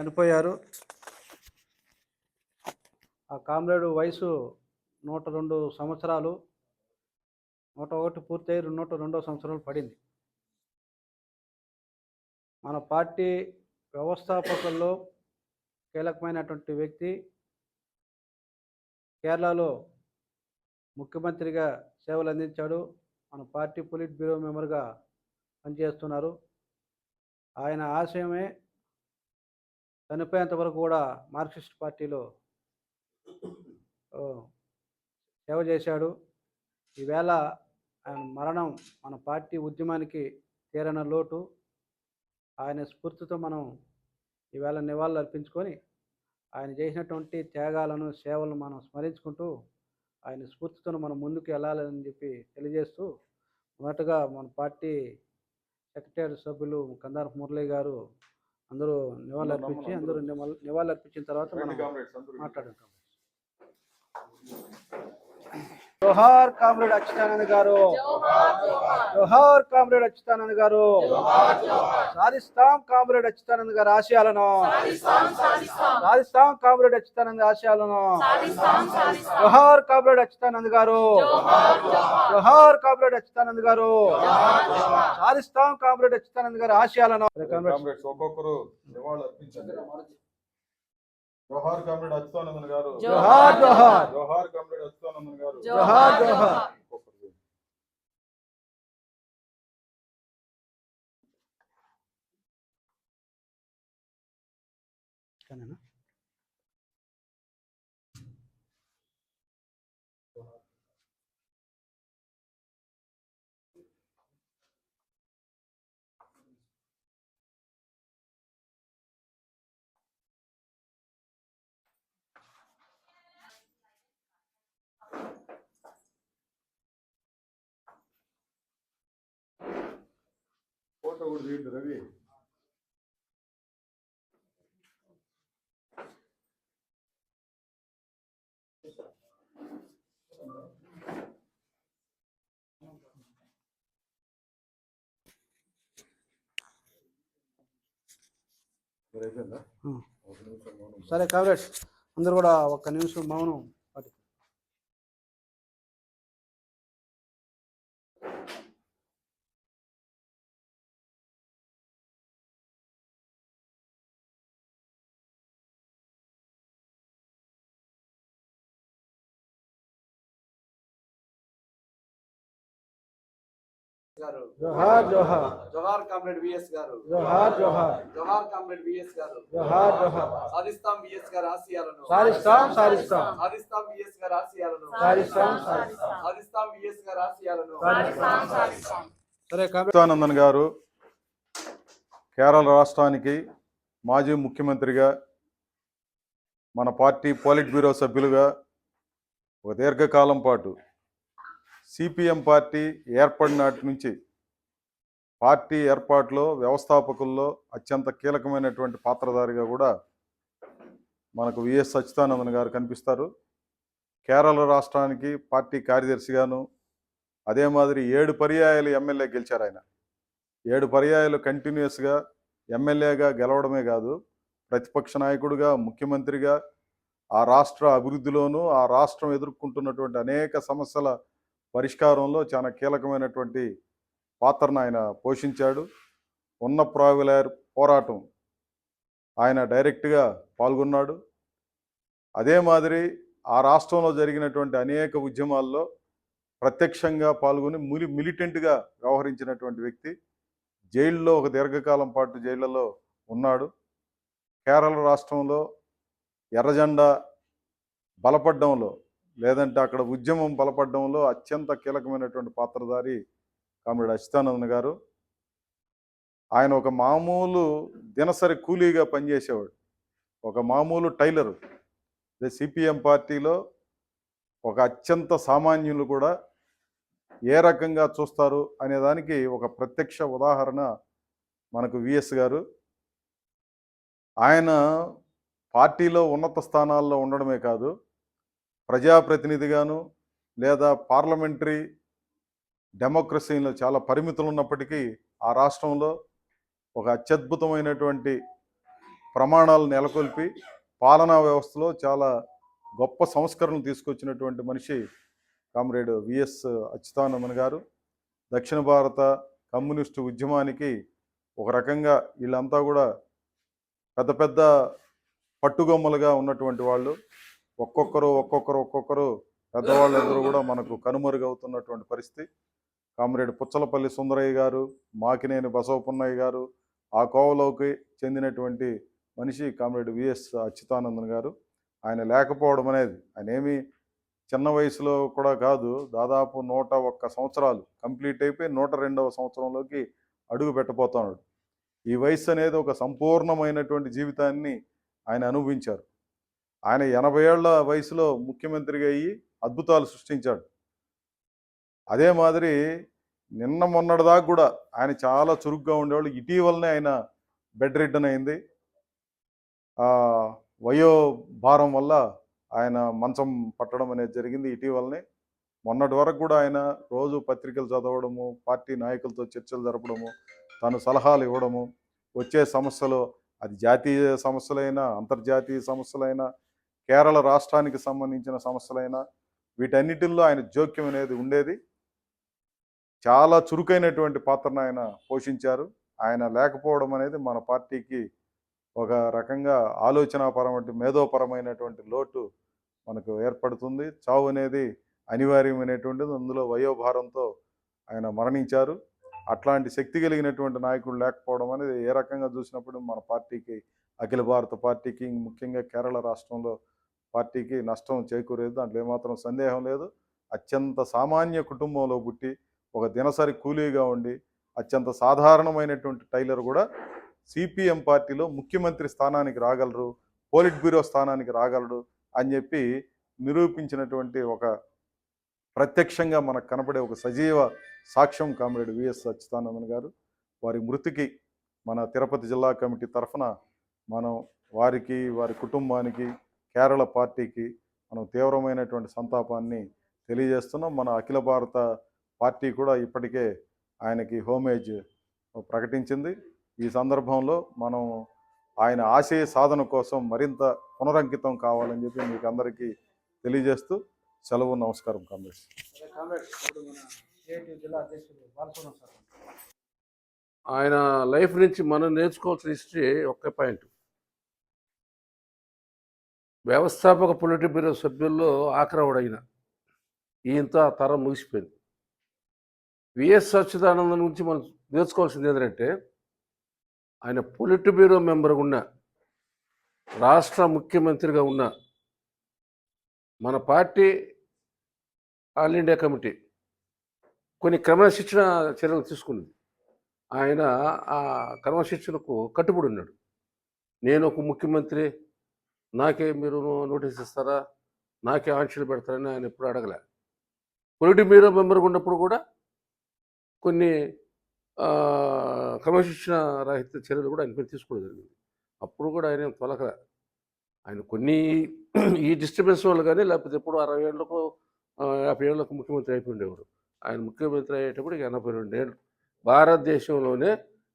చనిపోయారు. ఆ కామ్రేడు వయసు నూట రెండు సంవత్సరాలు. నూట ఒకటి పూర్తయి నూట రెండో సంవత్సరాలు పడింది. మన పార్టీ వ్యవస్థాపకుల్లో కీలకమైనటువంటి వ్యక్తి కేరళలో ముఖ్యమంత్రిగా సేవలు అందించాడు. మన పార్టీ పొలిట్ బ్యూరో మెంబర్గా పనిచేస్తున్నారు. ఆయన ఆశయమే చనిపోయేంత వరకు కూడా మార్క్సిస్ట్ పార్టీలో సేవ చేశాడు. ఈవేళ ఆయన మరణం మన పార్టీ ఉద్యమానికి తీరన లోటు. ఆయన స్ఫూర్తితో మనం ఈవేళ నివాళులు అర్పించుకొని ఆయన చేసినటువంటి త్యాగాలను సేవలను మనం స్మరించుకుంటూ ఆయన స్ఫూర్తితో మనం ముందుకు వెళ్ళాలని చెప్పి తెలియజేస్తూ మొదటగా మన పార్టీ సెక్రటరీ సభ్యులు కందారపు మురళి గారు అందరూ నివాళులు అర్పించి అందరూ నివాళులు అర్పించిన తర్వాత మనం మాట్లాడుతాం జోహార్ కామ్రేడ్ అచ్యుతానంద్ గారు. జోహార్ కామ్రేడ్ అచ్యుతానంద్ గారు. సాధిస్తాం కామ్రేడ్ అచ్యుతానంద్ గారు ఆశయాలను. సాధిస్తాం కామ్రేడ్ అచ్యుతానంద్ ఆశయాలను. జోహార్ కామ్రేడ్ అచ్యుతానంద్ గారు. జోహార్ కామ్రేడ్ అచ్యుతానంద్ గారు. సాధిస్తాం కామ్రేడ్ అచ్యుతానంద్ గారు ఆశయాలను. కామ్రేడ్ ఒక్కొక్కరు నివాళులు జోహార్ కామ్రేడ్ అచ్యుతానందన్ గారు జోహార్ జోహార్ జోహార్ కామ్రేడ్ అచ్యుతానందన్ గారు జోహార్ జోహార్. కానేనా? కూడా తీయండి రవి. సరే కామ్రేడ్స్ అందరూ కూడా ఒక్క నిమిషం మౌనం గారు. జోహార్ జోహార్. జోహార్ కామ్రేడ్ విఎస్ గారు. జోహార్ జోహార్. జోహార్ కామ్రేడ్ విఎస్ గారు. జోహార్ జోహార్. సాధిస్తాం విఎస్ గారి ఆశయాలను. సాధిస్తాం సాధిస్తాం. సాధిస్తాం విఎస్ గారి ఆశయాలను. సాధిస్తాం సాధిస్తాం. సాధిస్తాం విఎస్ గారి ఆశయాలను. సరే కామ్రేడ్. అచ్యుతానందన్ గారు కేరళ రాష్ట్రానికి మాజీ ముఖ్యమంత్రిగా మన పార్టీ పోలిట్ బ్యూరో సభ్యులుగా ఒక దీర్ఘకాలం పాటు సిపిఎం పార్టీ ఏర్పడినాటి నుంచి పార్టీ ఏర్పాటులో వ్యవస్థాపకుల్లో అత్యంత కీలకమైనటువంటి పాత్రధారిగా కూడా మనకు విఎస్ సచ్చిదానందన్ గారు కనిపిస్తారు. కేరళ రాష్ట్రానికి పార్టీ కార్యదర్శిగాను అదే మాదిరి ఏడు పర్యాయాలు ఎమ్మెల్యే గెలిచారు ఆయన. ఏడు పర్యాయాలు కంటిన్యూస్గా ఎమ్మెల్యేగా గెలవడమే కాదు ప్రతిపక్ష నాయకుడిగా ముఖ్యమంత్రిగా ఆ రాష్ట్ర అభివృద్ధిలోనూ ఆ రాష్ట్రం ఎదుర్కొంటున్నటువంటి అనేక సమస్యల పరిష్కారంలో చాలా కీలకమైనటువంటి పాత్రను ఆయన పోషించాడు. ఉన్న ప్రావిలర్ పోరాటం ఆయన డైరెక్ట్గా పాల్గొన్నాడు. అదే మాదిరి ఆ రాష్ట్రంలో జరిగినటువంటి అనేక ఉద్యమాల్లో ప్రత్యక్షంగా పాల్గొని మిలి మిలిటెంట్గా వ్యవహరించినటువంటి వ్యక్తి జైల్లో ఒక దీర్ఘకాలం పాటు జైళ్ళలో ఉన్నాడు. కేరళ రాష్ట్రంలో ఎర్రజెండా బలపడ్డంలో లేదంటే అక్కడ ఉద్యమం బలపడడంలో అత్యంత కీలకమైనటువంటి పాత్రధారి కామ్రేడ్ అచ్యుతానందన్ గారు. ఆయన ఒక మామూలు దినసరి కూలీగా పనిచేసేవాడు. ఒక మామూలు టైలరు. సిపిఎం పార్టీలో ఒక అత్యంత సామాన్యులు కూడా ఏ రకంగా చూస్తారు అనేదానికి ఒక ప్రత్యక్ష ఉదాహరణ మనకు విఎస్ గారు. ఆయన పార్టీలో ఉన్నత స్థానాల్లో ఉండడమే కాదు ప్రజాప్రతినిధిగాను లేదా పార్లమెంటరీ డెమోక్రసీలో చాలా పరిమితులు ఉన్నప్పటికీ ఆ రాష్ట్రంలో ఒక అత్యద్భుతమైనటువంటి ప్రమాణాలు నెలకొల్పి పాలనా వ్యవస్థలో చాలా గొప్ప సంస్కరణలు తీసుకొచ్చినటువంటి మనిషి కామ్రేడ్ విఎస్ అచ్యుతానందన్ గారు. దక్షిణ భారత కమ్యూనిస్టు ఉద్యమానికి ఒక రకంగా వీళ్ళంతా కూడా పెద్ద పెద్ద పట్టుగొమ్మలుగా ఉన్నటువంటి వాళ్ళు. ఒక్కొక్కరు ఒక్కొక్కరు ఒక్కొక్కరు పెద్దవాళ్ళందరూ కూడా మనకు కనుమరుగవుతున్నటువంటి పరిస్థితి. కామ్రేడ్ పుచ్చలపల్లి సుందరయ్య గారు మాకినేని బసవపున్నయ్య గారు ఆ కోవలోకి చెందినటువంటి మనిషి కామ్రేడ్ విఎస్ అచ్యుతానందన్ గారు. ఆయన లేకపోవడం అనేది ఆయన ఏమి చిన్న వయసులో కూడా కాదు దాదాపు నూట ఒక్క సంవత్సరాలు కంప్లీట్ అయిపోయి నూట రెండవ సంవత్సరంలోకి అడుగు పెట్టబోతున్నాడు. ఈ వయసు అనేది ఒక సంపూర్ణమైనటువంటి జీవితాన్ని ఆయన అనుభవించారు. ఆయన ఎనభై ఏళ్ళ వయసులో ముఖ్యమంత్రిగా అయ్యి అద్భుతాలు సృష్టించాడు. అదే మాదిరి నిన్న మొన్నటిదాకా కూడా ఆయన చాలా చురుగ్గా ఉండేవాళ్ళు. ఇటీవలనే ఆయన బెడ్ రిడ్డన్ అయింది. వయో భారం వల్ల ఆయన మంచం పట్టడం అనేది జరిగింది ఇటీవలనే. మొన్నటి వరకు కూడా ఆయన రోజు పత్రికలు చదవడము పార్టీ నాయకులతో చర్చలు జరపడము తను సలహాలు ఇవ్వడము వచ్చే సమస్యలు అది జాతీయ సమస్యలైనా అంతర్జాతీయ సమస్యలైనా కేరళ రాష్ట్రానికి సంబంధించిన సమస్యలైనా వీటన్నిటిల్లో ఆయన జోక్యం అనేది ఉండేది. చాలా చురుకైనటువంటి పాత్రను ఆయన పోషించారు. ఆయన లేకపోవడం అనేది మన పార్టీకి ఒక రకంగా ఆలోచనాపరమైన మేధోపరమైనటువంటి లోటు మనకు ఏర్పడుతుంది. చావు అనేది అనివార్యమైనటువంటిది. అందులో వయోభారంతో ఆయన మరణించారు. అట్లాంటి శక్తి కలిగినటువంటి నాయకుడు లేకపోవడం అనేది ఏ రకంగా చూసినప్పుడు మన పార్టీకి అఖిల భారత పార్టీకి ముఖ్యంగా కేరళ రాష్ట్రంలో పార్టీకి నష్టం చేకూరేది దాంట్లో ఏమాత్రం సందేహం లేదు. అత్యంత సామాన్య కుటుంబంలో పుట్టి ఒక దినసరి కూలీగా ఉండి అత్యంత సాధారణమైనటువంటి టైలర్ కూడా సిపిఎం పార్టీలో ముఖ్యమంత్రి స్థానానికి రాగలరు పోలిట్ బ్యూరో స్థానానికి రాగలరు అని చెప్పి నిరూపించినటువంటి ఒక ప్రత్యక్షంగా మనకు కనపడే ఒక సజీవ సాక్ష్యం కామ్రేడ్ విఎస్ సచ్చిదానందన్ గారు. వారి మృతికి మన తిరుపతి జిల్లా కమిటీ తరఫున మనం వారికి వారి కుటుంబానికి కేరళ పార్టీకి మనం తీవ్రమైనటువంటి సంతాపాన్ని తెలియజేస్తున్నాం. మన అఖిల భారత పార్టీ కూడా ఇప్పటికే ఆయనకి హోమేజ్ ప్రకటించింది. ఈ సందర్భంలో మనం ఆయన ఆశయ సాధన కోసం మరింత పునరంకితం కావాలని చెప్పి మీకు అందరికీ తెలియజేస్తూ సెలవు నమస్కారం కామ్రేడ్స్ ఆయన లైఫ్ నుంచి మనం నేర్చుకోవాల్సిన హిస్టరీ ఒక్క పాయింట్. వ్యవస్థాపక పొలిటిక్ బ్యూరో సభ్యుల్లో ఆఖరవుడు ఆయన ఈయంతో ఆ తరం ముగిసిపోయింది. విఎస్ అచ్యుతానందన్ నుంచి మనం నేర్చుకోవాల్సింది ఏంటంటే ఆయన పొలిట్ బ్యూరో మెంబర్గా ఉన్న రాష్ట్ర ముఖ్యమంత్రిగా ఉన్న మన పార్టీ ఆల్ ఇండియా కమిటీ కొన్ని క్రమశిక్షణ చర్యలు తీసుకుంది ఆయన ఆ క్రమశిక్షణకు కట్టుబడి ఉన్నాడు. నేను ఒక ముఖ్యమంత్రి నాకే మీరు నోటీస్ ఇస్తారా? నాకే ఆంక్షలు పెడతారని ఆయన ఎప్పుడు అడగలే. పొలిటి బ్యూరో మెంబర్గా ఉన్నప్పుడు కూడా కొన్ని క్రమశిక్షణ రహిత చర్యలు కూడా ఆయన తీసుకోవడం జరిగింది. అప్పుడు కూడా ఆయన ఏం తొలకలే. ఆయన కొన్ని ఈ డిస్టర్బెన్స్ వల్ల కానీ లేకపోతే ఎప్పుడు అరవై ఏళ్ళకు యాభై ఏళ్ళకు ముఖ్యమంత్రి అయిపోయి ఉండేవాడు ఆయన ముఖ్యమంత్రి అయ్యేటప్పుడు ఎనభై రెండేళ్ళు భారతదేశంలోనే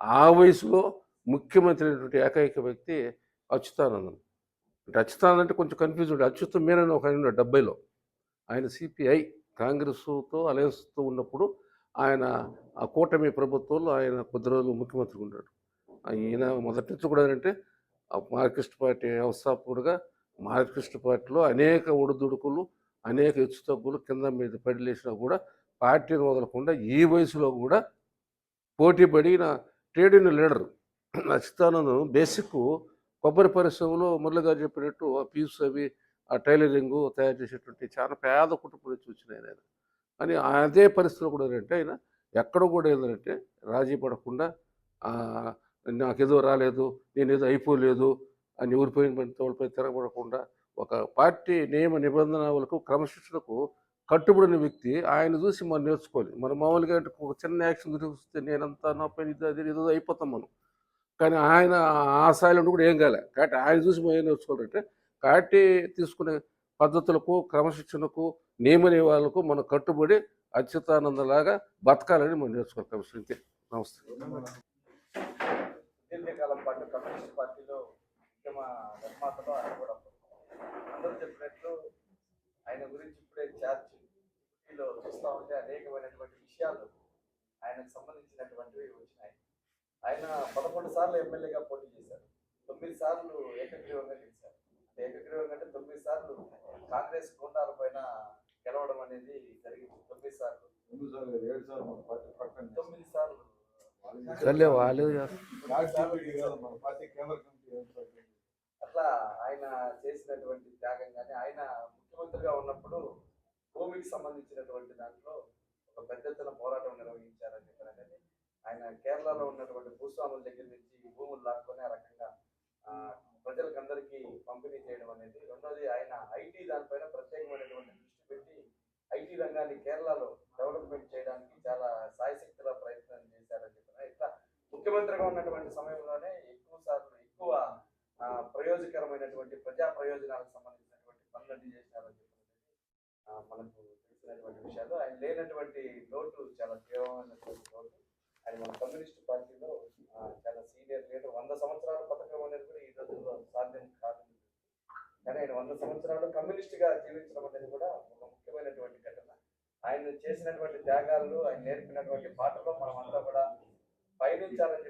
ఆ వయసులో ముఖ్యమంత్రి అయినటువంటి ఏకైక వ్యక్తి అచ్యుతానందన్. అంటే అచ్యుతానందన్ అంటే కొంచెం కన్ఫ్యూజ్ ఉండే. అచ్యుత మీనని ఒక ఆయన ఉన్నాడు డెబ్బైలో. ఆయన సిపిఐ కాంగ్రెస్తో అలయన్స్తో ఉన్నప్పుడు ఆయన ఆ కూటమి ప్రభుత్వంలో ఆయన కొద్ది రోజులు ముఖ్యమంత్రిగా ఉన్నాడు. ఈయన మొదటి నుంచి కూడా ఏంటంటే ఆ మార్క్సిస్ట్ పార్టీ వ్యవస్థాపకుడుగా మార్క్సిస్ట్ పార్టీలో అనేక ఒడిదుడుకులు అనేక హెచ్చుతగ్గులు కింద మీద పడిలేసినా కూడా పార్టీని వదలకుండా ఈ వయసులో కూడా పోటీ పడిన trade union leader. Achuthanandan basic కొబ్బరి పరిశ్రమలో మురళి గారు చెప్పినట్టు ఆ పీస్ అవి ఆ టైలరింగ్ తయారు చేసేటువంటి చాలా పేద కుటుంబం నుంచి వచ్చినాయి ఆయన. అని అదే పరిస్థితిలో కూడా ఏంటంటే ఆయన ఎక్కడ కూడా ఏంటంటే రాజీ పడకుండా నాకు నాకేదో రాలేదు నేను ఏదో అయిపోలేదు అని ఊరిపోయిన పని తోడిపోయి తిరగబడకుండా ఒక పార్టీ నియమ నిబంధనలకు క్రమశిక్షణకు కట్టుబడిన వ్యక్తి ఆయన చూసి మనం నేర్చుకోవాలి. మనం మామూలుగా అంటే ఒక చిన్న యాక్షన్ చూస్తే నేనంతా నా పని ఇది అది ఏదో అయిపోతాం మనం. కానీ ఆయన ఆ స్థాయిలో కూడా ఏం కాలే. కాబట్టి ఆయన చూసి మనం ఏం నేర్చుకోవాలంటే కాబట్టి తీసుకునే పద్ధతులకు క్రమశిక్షణకు నియమ నియమాలకు మనం కట్టుబడి అచ్యుతానందలాగా బతకాలని మనం నేర్చుకోవాలి. కమిషన్ అంతే నమస్తే. దీర్ఘకాలం పాటు కమ్యూనిస్ట్ పార్టీలో ఉద్యమ నిర్మాతలో ఆయన కూడా అందరూ చెప్పినట్లు ఆయన గురించి ఇప్పుడే చార్జీలో చూస్తూ ఉంటే అనేకమైనటువంటి విషయాలు ఆయనకు సంబంధించినటువంటివి వచ్చినాయి. ఆయన పదకొండు సార్లు ఎమ్మెల్యేగా పోటీ చేశారు. తొమ్మిది సార్లు ఏకగ్రీవంగా గెలిచారు. అంటే ఏకగ్రీవంగా అంటే తొమ్మిది సార్లు కాంగ్రెస్ గుండాల పైన గెలవడం అనేది జరిగింది. తొమ్మిది సార్లు. ఏడు సార్లు మన పార్టీ ప్రకటన తొమ్మిది సార్లు. అట్లా ఆయన చేసినటువంటి త్యాగం కానీ ఆయన ముఖ్యమంత్రిగా ఉన్నప్పుడు భూమికి సంబంధించినటువంటి దాంట్లో ఒక పెద్ద ఎత్తున పోరాటం నిర్వహించారని చెప్పారు. అనేది ఆయన కేరళలో ఉన్నటువంటి భూస్వాముల దగ్గర నుంచి భూములు లాక్కొని ఆ రకంగా ప్రజలకు అందరికీ పంపిణీ చేయడం అనేది. రెండోది ఆయన ఐటీ దానిపైన ప్రత్యేకమైనటువంటి దృష్టి పెట్టి ఐటీ రంగాన్ని కేరళలో డెవలప్మెంట్ చేయడానికి చాలా సాయశక్తుల ప్రయత్నం చేశారని చెప్పిన ఇట్లా ముఖ్యమంత్రిగా ఉన్నటువంటి సమయంలోనే ఎక్కువ సార్లు ఎక్కువ ప్రయోజకరమైనటువంటి ప్రజా ప్రయోజనాలకు సంబంధించినటువంటి పనులన్నీ చేశారని చెప్పినది మనకు తెలిసినటువంటి విషయాలు. ఆయన లేనటువంటి లోటు చాలా తీవ్రమైనటువంటి లోటు ఆయన మన కమ్యూనిస్ట్ పార్టీలో ఆ, చాలా సీనియర్ లీడర్ వంద సంవత్సరాల పథకం అనేది కూడా ఈ రోజుల్లో సాధ్యం కాదు కానీ ఆయన వంద సంవత్సరాలు కమ్యూనిస్ట్ గా జీవించడం అనేది కూడా ఒక ముఖ్యమైనటువంటి ఘటన. ఆయన చేసినటువంటి త్యాగాలు ఆయన నేర్పినటువంటి పాటలో మనం అంతా కూడా పయనించాలని